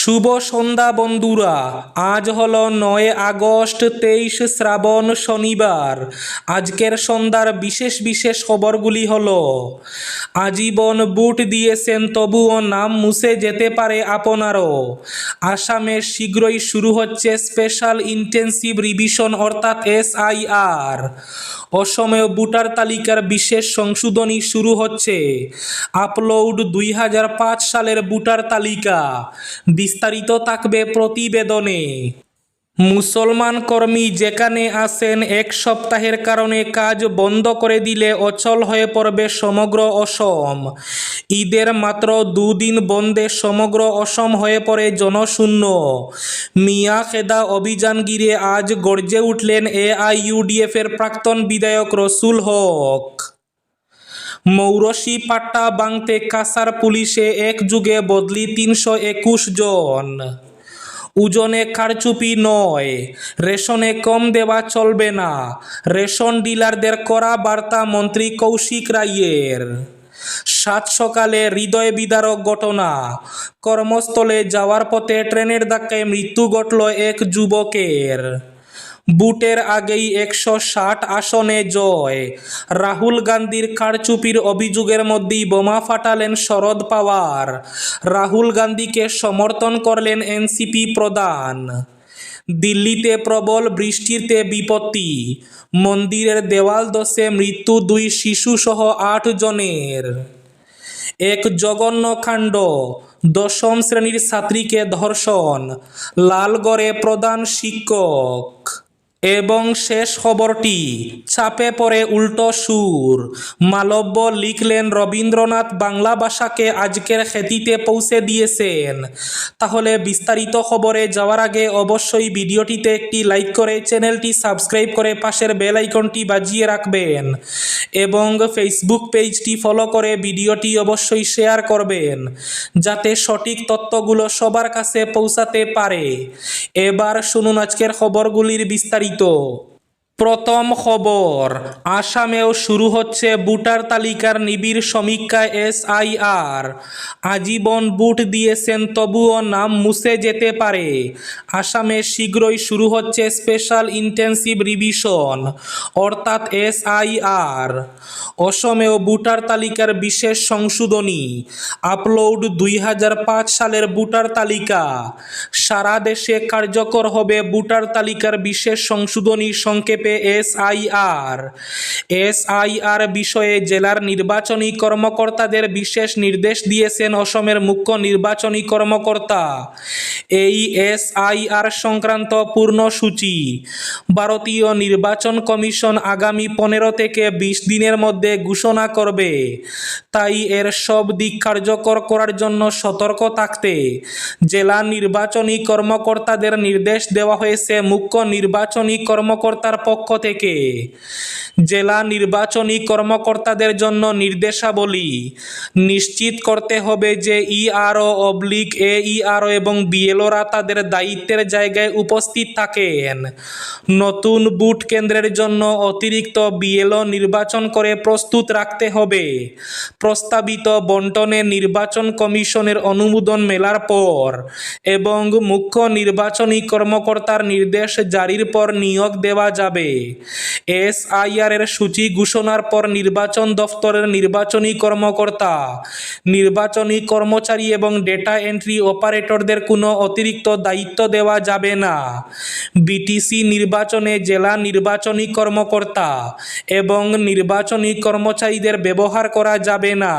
শুভ সন্ধ্যা বন্ধুরা। আজ হল নয় আগস্ট, তেইশ শ্রাবণ শনিবার। আজকের সন্ধ্যার বিশেষ বিশেষ খবরগুলি হল, আজীবন বুট দিয়েছেন তবুও নাম মুছে যেতে পারে আপনারও। আসামে শীঘ্রই শুরু হচ্ছে স্পেশাল ইন্টেন্সিভ রিভিশন অর্থাৎ এসআইআর। অসমেও ভোটার তালিকার বিশেষ সংশোধনী শুরু হচ্ছে। আপলোড দুই হাজার পাঁচ সালের ভোটার তালিকা। বিস্তারিত থাকবে প্রতিবেদনে। মুসলমান কর্মী যেখানে আসেন এক সপ্তাহের কারণে কাজ বন্ধ করে দিলে অচল হয়ে পড়বে সমগ্র অসম। ঈদের মাত্র দুদিন বন্ধে সমগ্র অসম হয়ে পড়ে জনশূন্য। মিয়া খেদা অভিযান গিরে আজ গর্জে উঠলেন এআইইউডিএফ এর প্রাক্তন বিধায়ক রসুল হক। মৌরসি পাট্টা বাংতে কাসার পুলিশে এক যুগে বদলি তিনশো একুশ জন। ওজনে কারচুপি নয়, রেশনে কম দেওয়া চলবে না, রেশন ডিলারদের করা বার্তা মন্ত্রী কৌশিক রায়ের। সাত সকালে হৃদয় বিদারক ঘটনা, কর্মস্থলে যাওয়ার পথে ট্রেনের ধাক্কায় মৃত্যু ঘটল এক যুবকের। বুটের আগেই একশো ষাট আসনে জয়। রাহুল গান্ধীর কারচুপির অভিযোগের মধ্যেই বোমা ফাটালেন শরদ পাওয়ার। রাহুল গান্ধীকে সমর্থন করলেন এনসিপি প্রধান। দিল্লিতে প্রবল বৃষ্টিতে বিপত্তি। মন্দিরের দেওয়াল দশে মৃত্যু দুই শিশুসহ আট জনের। এক জঘন্য কাণ্ড। দশম শ্রেণির ছাত্রীকে ধর্ষণ। লালগড়ে প্রধান শিক্ষক। এবং শেষ খবরটি, ছাপে পড়ে উল্টো সুর। মালব্য লিখলেন, রবীন্দ্রনাথ বাংলা ভাষাকে আজকের খ্যাতিতে পৌঁছে দিয়েছেন। তাহলে বিস্তারিত খবরে যাওয়ার আগে অবশ্যই ভিডিওটিতে একটি লাইক করে চ্যানেলটি সাবস্ক্রাইব করে পাশের বেল আইকনটি বাজিয়ে রাখবেন এবং ফেসবুক পেজটি ফলো করে ভিডিওটি অবশ্যই শেয়ার করবেন, যাতে সঠিক তথ্যগুলো সবার কাছে পৌঁছাতে পারে। এবার শুনুন আজকের খবরগুলির বিস্তারিত なと。প্রথম খবর, আসামেও শুরু হচ্ছে ভোটার তালিকার নিবিড় সমীক্ষা এসআইআর। আজীবন বুট দিয়েছেন তবুও নাম মুছে যেতে পারে। আসামে শীঘ্রই শুরু হচ্ছে স্পেশাল ইন্টেন্সিভ রিভিশন, অর্থাৎ এসআইআর। অসমেও ভোটার তালিকার বিশেষ সংশোধনী, আপলোড দুই হাজার পাঁচ সালের ভোটার তালিকা। সারা দেশে কার্যকর হবে ভোটার তালিকার বিশেষ সংশোধনী সংক্ষেপে এসআইআর। এসআইআর বিষয়ে জেলার নির্বাচনী কর্মকর্তাদের বিশেষ নির্দেশ দিয়েছেন অসমের মুখ্য নির্বাচনী কর্মকর্তা। এই এসআইআর সংক্রান্ত পূর্ণসূচি ভারতীয় নির্বাচন কমিশন আগামী পনেরো থেকে বিশ দিনের মধ্যে ঘোষণা করবে। তাই এর সব দিক কার্যকর করার জন্য সতর্ক থাকতে। জেলা নির্বাচনী কর্মকর্তাদের নির্দেশ দেওয়া হয়েছে মুখ্য নির্বাচনী কর্মকর্তার পক্ষ থেকে। জেলা নির্বাচনী কর্মকর্তাদের জন্য নির্দেশাবলী। নিশ্চিত করতে হবে যে ইআরও অবলিক এ ইআরও এবং বিএলওরা তাদের দায়িত্বের জায়গায় উপস্থিত থাকেন। নতুন বুট কেন্দ্রের জন্য অতিরিক্ত বিএলও নির্বাচন করে প্রস্তুত রাখতে হবে। প্রস্তাবিত বন্টনে নির্বাচন কমিশনের অনুমোদন মেলার পর এবং মুখ্য নির্বাচনী কর্মকর্তার নির্দেশ জারির পর নিয়োগ দেওয়া যাবে। এসআইআর এর সূচি ঘোষণার পর নির্বাচন দফতরের নির্বাচনী কর্মকর্তা, নির্বাচনী কর্মচারী এবং ডেটা এন্ট্রি অপারেটরদের কোনো অতিরিক্ত দায়িত্ব দেওয়া যাবে না। বিটিসি নির্বাচনে জেলা নির্বাচনী কর্মকর্তা এবং নির্বাচনী কর্মচারীদের ব্যবহার করা যাবে না।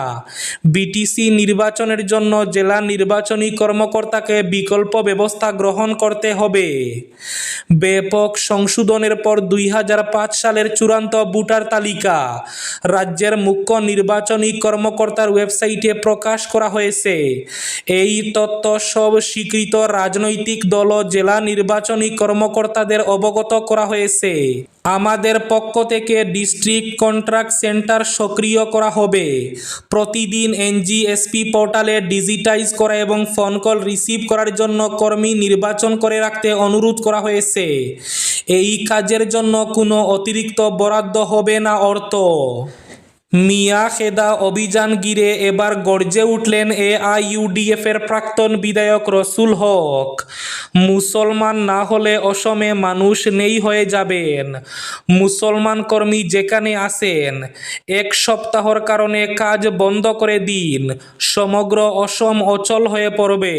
বিটিসি নির্বাচনের জন্য জেলা নির্বাচনী কর্মকর্তাকে বিকল্প ব্যবস্থা গ্রহণ করতে হবে। ব্যাপক সংশোধনের পর দুই হাজার পাঁচ সালের চূড়ান্ত ভোটার তালিকা রাজ্যের মুখ্য নির্বাচনী কর্মকর্তার ওয়েবসাইটে প্রকাশ করা হয়েছে। এই তথ্য সব স্বীকৃত রাজনৈতিক দল ও জেলা নির্বাচনী কর্মকর্তাদের অবগত করা হয়েছে। আমাদের পক্ষ থেকে ডিস্ট্রিক্ট কন্ট্রাক্ট সেন্টার সক্রিয় করা হবে। প্রতিদিন এনজিএসপি পোর্টালে ডিজিটাইজ করা এবং ফোন কল রিসিভ করার জন্য কর্মী নির্বাচন করে রাখতে অনুরোধ করা হয়েছে। এই কাজের জন্য কোনো অতিরিক্ত বরাদ্দ হবে না অর্থ। মিয়া খেদা অভিযান গিরে এবার গর্জে উঠলেন এআইইউডিএফ এর প্রাক্তন বিধায়ক রসুল হক। মুসলমান না হলে অসমে মানুষ নেই হয়ে যাবেন। মুসলমান কর্মী যেখানে আসেন এক সপ্তাহর কারণে কাজ বন্ধ করে দিন। সমগ্র অসম অচল হয়ে পড়বে,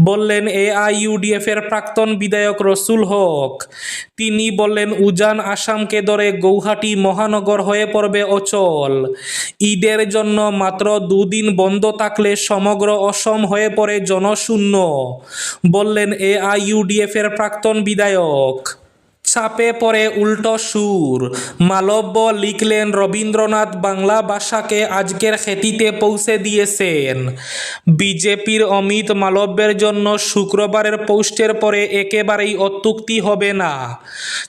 বললেন এআইইউডিএফ এর প্রাক্তন বিধায়ক রসুল হক। তিনি বললেন, উজান আসামকে ধরে গৌহাটি মহানগর হয়ে পড়বে অচল। ঈদের জন্য মাত্র দুদিন বন্ধ থাকলে সমগ্র অসম হয়ে পড়ে জনশূন্য, বললেন এ আইইউডিএফ এর প্রাক্তন বিধায়ক। চাপে পড়ে উল্টো সুর। মালব্য লিখলেন, রবীন্দ্রনাথ বাংলা ভাষাকে আজকের খ্যাতিতে পৌঁছে দিয়েছেন। বিজেপির অমিত মালব্যের জন্য শুক্রবারের পোস্টের পরে একেবারেই অত্যুক্তি হবে না।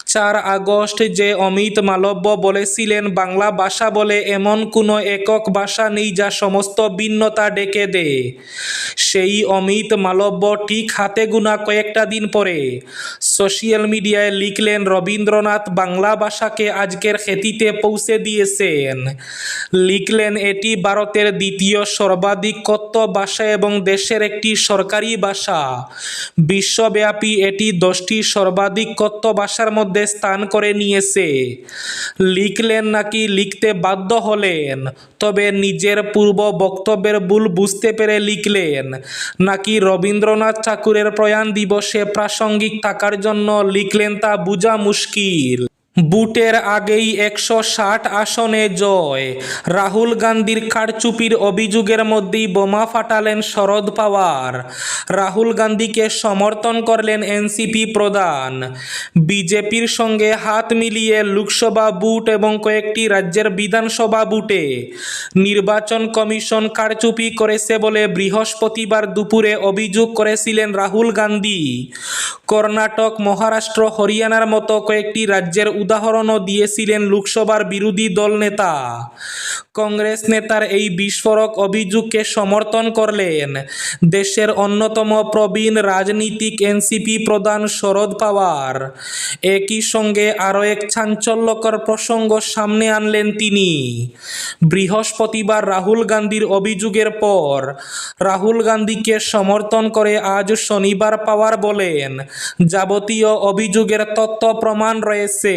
চার আগস্ট যে অমিত মালব্য বলেছিলেন, বাংলা ভাষা বলে এমন কোনো একক ভাষা নেই যা সমস্ত ভিন্নতা ডেকে দে। সেই অমিত মালব্য ঠিক হাতে গোনা কয়েকটা দিন পরে সোশ্যাল মিডিয়ায় লিখলেন, রবীন্দ্রনাথ বাংলা ভাষাকে আজকের খ্যাতিতে পৌঁছে দিয়েছেন। লিখলেন, এটি ভারতের দ্বিতীয় সর্বাধিক কথ্য ভাষা এবং দেশের একটি সরকারি ভাষা। বিশ্বব্যাপী এটি দশটি সর্বাধিক কথ্য ভাষার মধ্যে স্থান করে নিয়েছে। লিখলেন, নাকি লিখতে বাধ্য হলেন? তবে নিজের পূর্ব বক্তব্যের ভুল বুঝতে পেরে লিখলেন, নাকি রবীন্দ্রনাথ ঠাকুরের প্রয়াণ দিবসে প্রাসঙ্গিক থাকার জন্য লিখলেন তা বোঝা মুশকিল। বুটের আগেই একশো ষাট আসনে জয়। রাহুল গান্ধীর কারচুপির অভিযোগের মধ্যেই বোমা ফাটালেন শরদ পাওয়ার। রাহুল গান্ধীকে সমর্থন করলেন এনসিপি প্রধান। বিজেপির সঙ্গে হাত মিলিয়ে লোকসভা বুট এবং কয়েকটি রাজ্যের বিধানসভা বুটে নির্বাচন কমিশন কারচুপি করেছে বলে বৃহস্পতিবার দুপুরে অভিযোগ করেছিলেন রাহুল গান্ধী। কর্ণাটক, মহারাষ্ট্র, হরিয়ানার মতো কয়েকটি রাজ্যের উদাহরণও দিয়েছিলেন লোকসভার বিরোধী দল নেতা। কংগ্রেস নেতার এই বিস্ফোরক অভিযোগকে সমর্থন করলেন। দেশের অন্যতম প্রবীণ রাজনীতিক এনসিপি প্রধান শরদ পাওয়ার। একই সঙ্গে আরও এক চাঞ্চল্যকর প্রসঙ্গ সামনে আনলেন তিনি। বৃহস্পতিবার রাহুল গান্ধীর অভিযোগের পর রাহুল গান্ধীকে সমর্থন করে আজ শনিবার পাওয়ার বলেন, যাবতীয় অভিযোগের তথ্য প্রমাণ রয়েছে।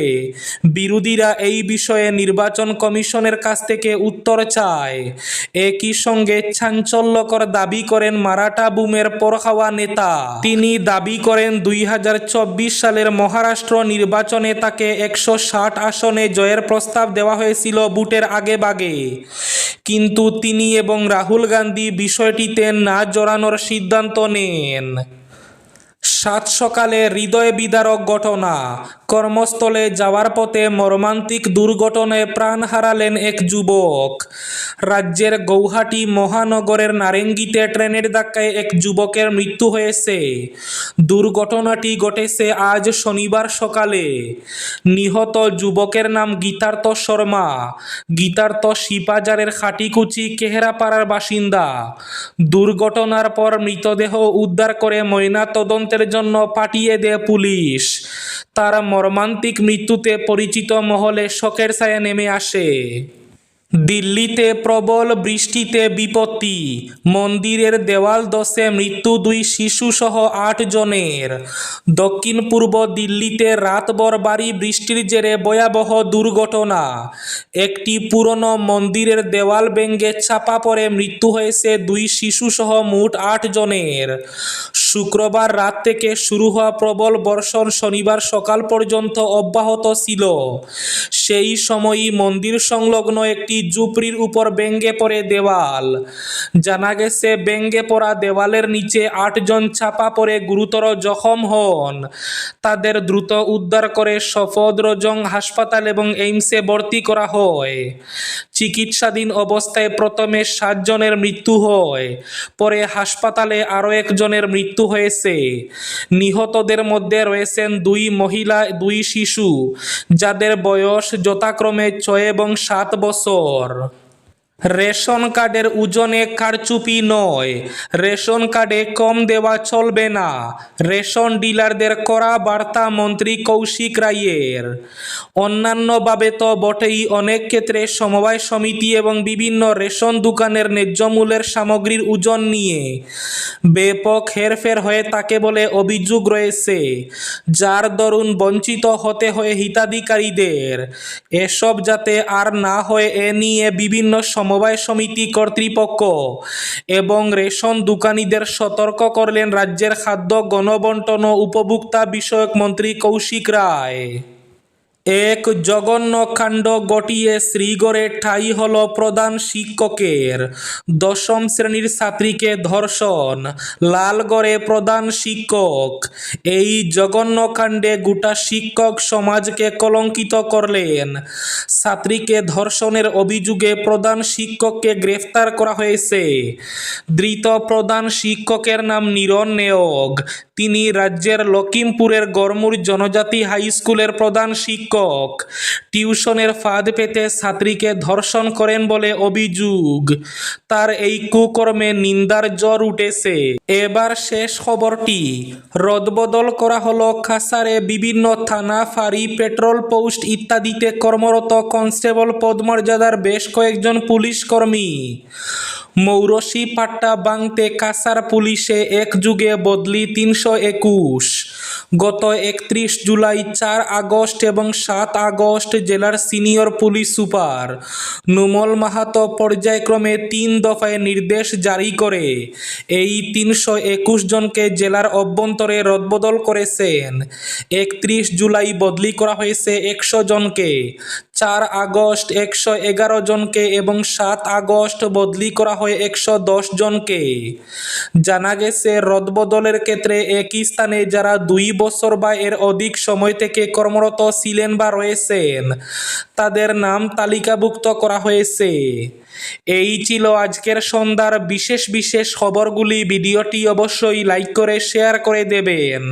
বিরোধীরা এই বিষয়ে নির্বাচন কমিশনের কাছ থেকে উত্তর চায়। একই সঙ্গে চাঞ্চল্যকর দাবি করেন মারাঠা বুমের পরখাওয়া নেতা। তিনি দাবি করেন দুই হাজার চব্বিশ সালের মহারাষ্ট্র নির্বাচনে তাকে একশো ষাট আসনে জয়ের প্রস্তাব দেওয়া হয়েছিল বুটের আগে বাগে কিন্তু তিনি এবং রাহুল গান্ধী বিষয়টিতে না জড়ানোর সিদ্ধান্ত নেন। সাত সকালে হৃদয় বিদারক ঘটনা। কর্মস্থলে যাওয়ার পথে মর্মান্তিক দুর্ঘটনায় প্রাণ হারালেন এক যুবক। রাজ্যের গৌহাটি মহানগরের নারেঙ্গিতে ট্রেনের ধাক্কায় এক যুবকের মৃত্যু হয়েছে। দুর্ঘটনাটি ঘটেছে আজ শনিবার সকালে। নিহত যুবকের নাম গীতার্থ শর্মা। গীতার্থ শিপাজারের খাটিকুচি কেহেরাপাড়ার বাসিন্দা। দুর্ঘটনার পর মৃতদেহ উদ্ধার করে ময়না তদন্তের জন্য পাঠিয়ে দেয় পুলিশ। তার মর্মান্তিক মৃত্যুতে পরিচিত মহলে শোকের ছায়া নেমে আসে। দিল্লিতে প্রবল বৃষ্টিতে বিপত্তি। মন্দিরের দেওয়াল দশে মৃত্যু দুই শিশুসহ আট জনের। দক্ষিণ পূর্ব দিল্লিতে রাতভর ভারী বৃষ্টির জেরে ভয়াবহ দুর্ঘটনা। একটি পুরনো মন্দিরের দেওয়াল ভেঙে চাপা পড়ে মৃত্যু হয়েছে দুই শিশুসহ মোট আট জনের। শুক্রবার রাত থেকে শুরু হওয়া প্রবল বর্ষণ শনিবার সকাল পর্যন্ত অব্যাহত ছিল। সেই সময়ই মন্দির সংলগ্ন একটি ঝুপড়ির উপর ব্যঙ্গে পড়ে দেওয়াল। জানা গেছে ব্যঙ্গে পড়া দেওয়ালের নিচে আটজন চাপা পড়ে গুরুতর জখম হন। তাদের দ্রুত উদ্ধার করে সফদরজং হাসপাতাল এবং এইমসে ভর্তি করা হয়। চিকিৎসাধীন অবস্থায় প্রথমে সাতজনের মৃত্যু হয়, পরে হাসপাতালে আরও একজনের মৃত্যু হয়েছে। নিহতদের মধ্যে রয়েছেন দুই মহিলা, দুই শিশু, যাদের বয়স যথাক্রমে ছয় এবং সাত বছর। রেশন কার্ডের ওজনে কারচুপি নয়। রেশন কার্ডে কম দেওয়া চলবে না। রেশন ডিলারদের করা বার্তা মন্ত্রী কৌশিক রায়ের। অন্যান্যভাবে তো বটেই অনেক ক্ষেত্রে সমবায় সমিতি এবং বিভিন্ন রেশন দোকানের ন্যায্য মূল্যের সামগ্রীর ওজন নিয়ে ব্যাপক হেরফের হয়ে থাকে বলে অভিযোগ রয়েছে। যার দরুন বঞ্চিত হতে হয় হিতাধিকারীদের। এসব যাতে আর না হয়, এ নিয়ে বিভিন্ন সমবায় সমিতি কর্তৃপক্ষ এবং রেশন দোকানিদের সতর্ক করলেন রাজ্যের খাদ্য গণবন্টন ও উপভোক্তা বিষয়ক মন্ত্রী কৌশিক রায়। এক জঘন্য কাণ্ড ঘটিয়ে শ্রীগড়ে ঠাঁই হল প্রধান শিক্ষকের। দশম শ্রেণির ছাত্রীকে ধর্ষণ, লালগড়ে প্রধান শিক্ষক। এই জঘন্য কাণ্ডে গোটা শিক্ষক সমাজকে কলঙ্কিত করলেন। ছাত্রীকে ধর্ষণের অভিযোগে প্রধান শিক্ষককে গ্রেফতার করা হয়েছে। ধৃত প্রধান শিক্ষকের নাম নিরণ নেয়গ তিনি রাজ্যের লখিমপুরের গড়মুর জনজাতি হাই স্কুলের প্রধান শিক্ষক। টিউশনের ফাঁদ পেতে ছাত্রীকে ধর্ষণ করেন বলে অভিযোগ। তার এই কুকর্মে নিন্দার জ্বর উঠেছে। এবার শেষ খবরটি। রদবদল করা হলো খাসারে বিভিন্ন থানা, ফাঁড়ি, পেট্রোল পোস্ট ইত্যাদিতে কর্মরত কনস্টেবল পদমর্যাদার বেশ কয়েকজন পুলিশ কর্মী। মৌরসি পাট্টা বাংতে কাসার পুলিশে এক যুগে বদলি তিনশো একুশ। গত একত্রিশ জুলাই চার আগস্ট এবং সাত আগস্ট জেলার senior police super. Numal Mahato পর্যায়ক্রমে তিন দফায় নির্দেশ জারি করে। এই তিনশো একুশ জনকে জেলার অভ্যন্তরে রদবদল করেছেন। একত্রিশ জুলাই বদলি করা হয়েছে একশো জনকে। চার আগস্ট একশো এগারো জনকে এবং সাত আগস্ট বদলি করা হয় একশো দশ জনকে। জানা গেছে, রদবদলের ক্ষেত্রে একই স্থানে যারা দুই বছর বা এর অধিক সময় থেকে কর্মরত ছিলেন বা রয়েছেন, তাদের নাম তালিকাভুক্ত করা হয়েছে। এই ছিল আজকের সন্ধ্যার বিশেষ বিশেষ খবরগুলি। ভিডিওটি অবশ্যই লাইক করে, শেয়ার করে দেবেন।